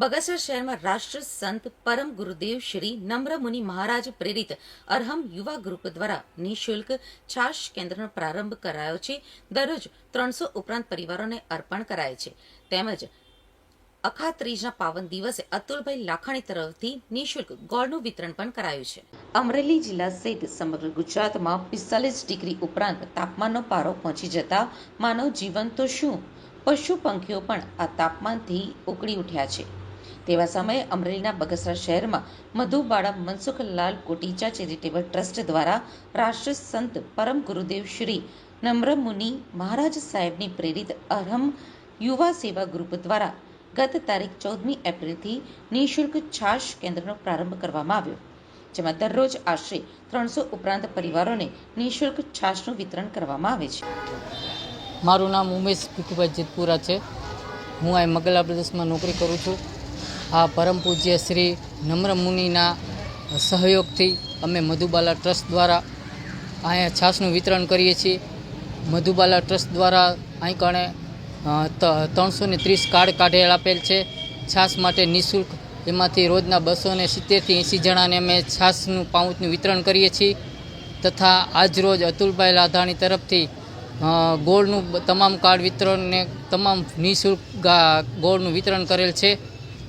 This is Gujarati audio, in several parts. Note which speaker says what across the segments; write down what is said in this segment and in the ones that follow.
Speaker 1: બગસરા શહેરમાં રાષ્ટ્ર સંત પરમ ગુરુદેવ શ્રી નમ્ર મુનિ મહારાજ પ્રેરિત અરહમ યુવા ગ્રુપ દ્વારા નિઃશુલ્ક છાશ કેન્દ્રનો પ્રારંભ કરાયો છે. દરરોજ ત્રણસો ઉપરાંત પરિવારોને અર્પણ કરાય છે. તેમજ અખાત્રીજના પાવન દિવસે અતુલભાઈ લાખાણી તરફથી નિઃશુલ્ક ગોળનું વિતરણ પણ કરાયું છે. અમરેલી જિલ્લા સહિત સમગ્ર ગુજરાતમાં પિસ્તાલીસ ડિગ્રી ઉપરાંત તાપમાનનો પારો પહોંચી જતા માનવ જીવન તો શું? પશુ પંખીઓ પણ આ તાપમાનથી ઉકળી ઉઠ્યા છે. તેવા સમયે અમરેલીના બગસરા શહેરમાં મધુબાળા મનસુખલાલ કોટીચા ચેરિટેબલ ટ્રસ્ટ દ્વારા રાષ્ટ્ર સંત પરમ ગુરુદેવ શ્રી નમ્રમુનિ મહારાજ સાહેબની પ્રેરિત અરહમ યુવા સેવા ગ્રુપ દ્વારા ગત તારીખ ચૌદમી એપ્રિલથી નિઃશુલ્ક છાશ કેન્દ્રનો પ્રારંભ કરવામાં આવ્યો, જેમાં દરરોજ આશરે ત્રણસો ઉપરાંત પરિવારોને નિઃશુલ્ક છાશનું વિતરણ કરવામાં આવે છે.
Speaker 2: મારું નામ ઉમેશ ભીખુભાઈ જેતપુરા છે. હું અહીં મગલા પ્રદેશમાં નોકરી કરું છું. આ પરમ પૂજ્ય શ્રી નમ્ર મુનિના સહયોગથી અમે મધુબાલા ટ્રસ્ટ દ્વારા અહીંયા છાશનું વિતરણ કરીએ છીએ. મધુબાલા ટ્રસ્ટ દ્વારા અહીં કણે ત્રણસો ને ત્રીસ કાર્ડ કાઢેલ આપેલ છે. છાશ માટે નિઃશુલ્ક એમાંથી રોજના બસો ને સિત્તેરથી એંસી જણાને અમે છાશનું પાઉચનું વિતરણ કરીએ છીએ. તથા આજરોજ અતુલભાઈ લાધાણી તરફથી ગોળનું તમામ કાર્ડ વિતરણને તમામ નિઃશુલ્ક ગોળનું વિતરણ કરેલ છે.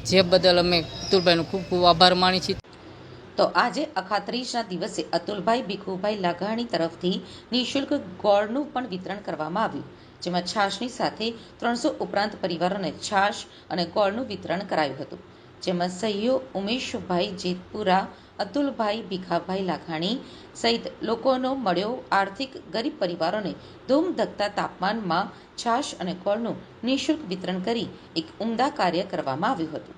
Speaker 2: જે બદલ અમે અતુલભાઈનો ખૂબ ખૂબ આભાર માની છીએ.
Speaker 1: તો આજે અખાત્રીજના દિવસે અતુલભાઈ ભીખુભાઈ લાઘાણી તરફથી નિઃશુલ્ક ગોળનું પણ વિતરણ કરવામાં આવ્યું, જેમાં છાશની સાથે ત્રણસો ઉપરાંત પરિવારોને છાશ અને ગોળનું વિતરણ કરાયું હતું, જેમાં સહીઓ ઉમેશભાઈ જેતપુરા અતુલભાઈ ભીખાભાઈ લાખાણી સહિત લોકોનો મળ્યો આર્થિક ગરીબ પરિવારોને ધૂમધકતા તાપમાનમાં છાશ અને ગોળનું નિઃશુલ્ક વિતરણ કરી એક ઉમદા કાર્ય કરવામાં આવ્યું હતું.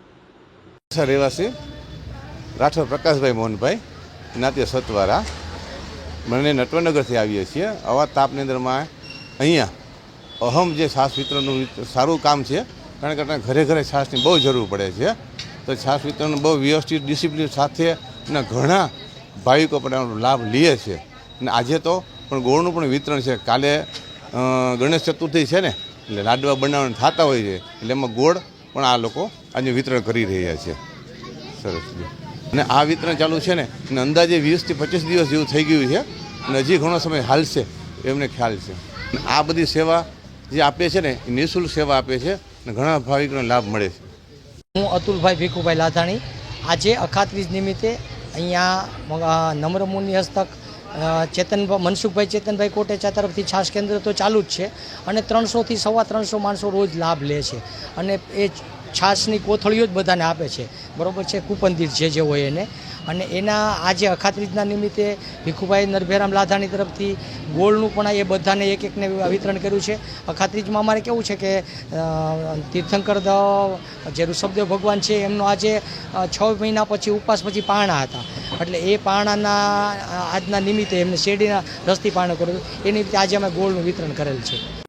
Speaker 3: રહેવાસી. રાઠોડ પ્રકાશભાઈ મોહનભાઈ નાત્ય સતવારા. મને નટવરનગરથી આવીએ છીએ. આવા તાપની અંદરમાં અહીંયા અહમ જે છાશ વિતરણનું સારું કામ છે, કારણ કે ઘરે ઘરે છાશની બહુ જરૂર પડે છે. તો છાસ વિતરણ બહુ વ્યવસ્થિત, ડિસિપ્લિન સાથે અને ઘણા ભાવિકો પણ એનો લાભ લે છે. અને આજે તો પણ ગોળનું પણ વિતરણ છે. કાલે ગણેશ ચતુર્થી છે ને, એટલે લાડવા બનાવવાના થતા હોય છે. એટલે એમાં ગોળ પણ આ લોકો આજે વિતરણ કરી રહ્યા છે. સરસ અને આ વિતરણ ચાલુ છે ને, અને અંદાજે વીસથી પચીસ દિવસ જેવું થઈ ગયું છે. અને હજી ઘણો સમય હાલશે, એમને ખ્યાલ છે. આ બધી સેવા જે આપે છે ને, એ નિઃશુલ્ક સેવા આપે છે. અને ઘણા ભાવિકોને લાભ મળે છે.
Speaker 4: હું અતુલભાઈ ભીખુભાઈ લાધાણી. આજે અખાત્રીજ નિમિત્તે અહીંયા મ- નમ્ર મુનિ હસ્તક ચેતન મનસુખભાઈ ચેતનભાઈ કોટેચા તરફથી છાસ કેન્દ્ર તો ચાલુ જ છે અને ત્રણસોથી સવા ત્રણસો માણસો રોજ લાભ લે છે અને એ છાશની કોથળીઓ જ બધાને આપે છે. બરાબર છે? કૂપનદીર જે જે હોય એને. અને એના આજે અખાત્રીજના નિમિત્તે ભીખુભાઈ નરભેરામ લાધાણી તરફથી ગોળનું પણ એ બધાને એક એકને વિતરણ કર્યું છે. અખાત્રીજમાં અમારે કેવું છે કે તીર્થંકર જે ઋષભદેવ ભગવાન છે, એમનો આજે છ મહિના પછી ઉપવાસ પછી પારણા હતા. એટલે એ પારણાના આજના નિમિત્તે એમને શેરડીના રસથી પારણું કર્યું. એ નિમિત્તે આજે અમે ગોળનું વિતરણ કરેલ છે.